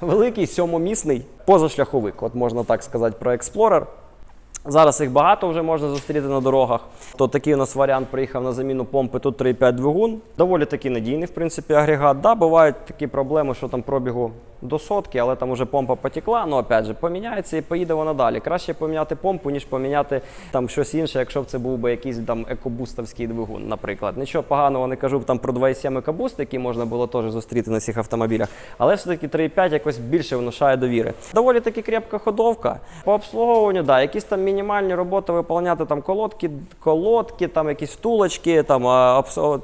великий сьомомісний позашляховик. От можна так сказати про Explorer. Зараз їх багато вже можна зустріти на дорогах. То такий у нас варіант приїхав на заміну помпи. Тут 3,5 двигун. Доволі таки надійний, в принципі, агрегат. Да, бувають такі проблеми, що там пробігу до сотки, але там вже помпа потекла. Ну, опять же, поміняється і поїде вона далі. Краще поміняти помпу, ніж поміняти там щось інше, якщо б це був би якийсь там екобустовський двигун, наприклад. Нічого поганого не кажу там про 2,7 екобуст, який можна було теж зустріти на цих автомобілях. Але все-таки 3,5 якось більше внушає довіри. Доволі таки крепка ходовка. По обслуговуванню, да, якісь там мінімальні роботи виконувати, там колодки, колодки, там якісь втулочки, там,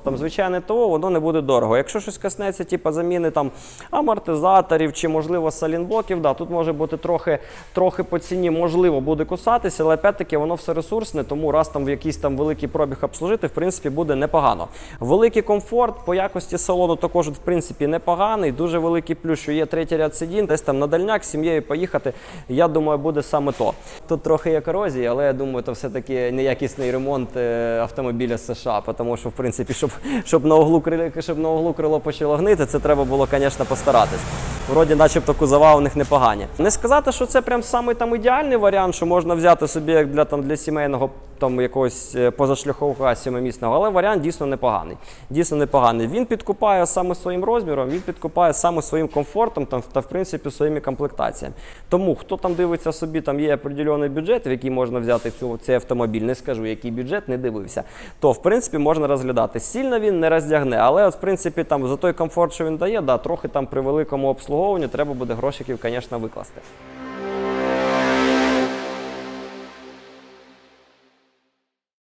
там звичайне ТО, воно не буде дорого. Якщо щось коснеться, типу заміни там амортизаторів чи можливо салінблоків, да, тут може бути трохи, трохи по ціні, можливо, буде кусатися, але опять-таки воно все ресурсне, тому раз там в якийсь там великий пробіг обслужити, в принципі, буде непогано. Великий комфорт по якості салону також, в принципі, непоганий. Дуже великий плюс, що є третій ряд сидінь, десь там на дальняк з сім'єю поїхати. Я думаю, буде саме то. Тут трохи є корозії, але я думаю, це все-таки неякісний ремонт е, автомобіля США, тому що, в принципі, щоб, щоб, на углу, щоб на углу крило почало гнити, це треба було, звісно, постаратись. Вроді, начебто, кузова у них непогані. Не сказати, що це прям самий там ідеальний варіант, що можна взяти собі як для там для сімейного там якогось е, позашляховика сімимісного, але варіант дійсно непоганий. Дійсно непоганий. Він підкупає саме своїм розміром, він підкупає саме своїм комфортом там, та в принципі своїми комплектаціями. Тому хто там дивиться собі, там є определений бюджет, в який можна взяти цю, цей автомобіль. Не скажу, який бюджет не дивився. То в принципі можна розглядати. Сильно він не роздягне, але от, в принципі там за той комфорт, що він дає, да, трохи там при великому обслуговуванні треба буде грошиків, звісно, викласти.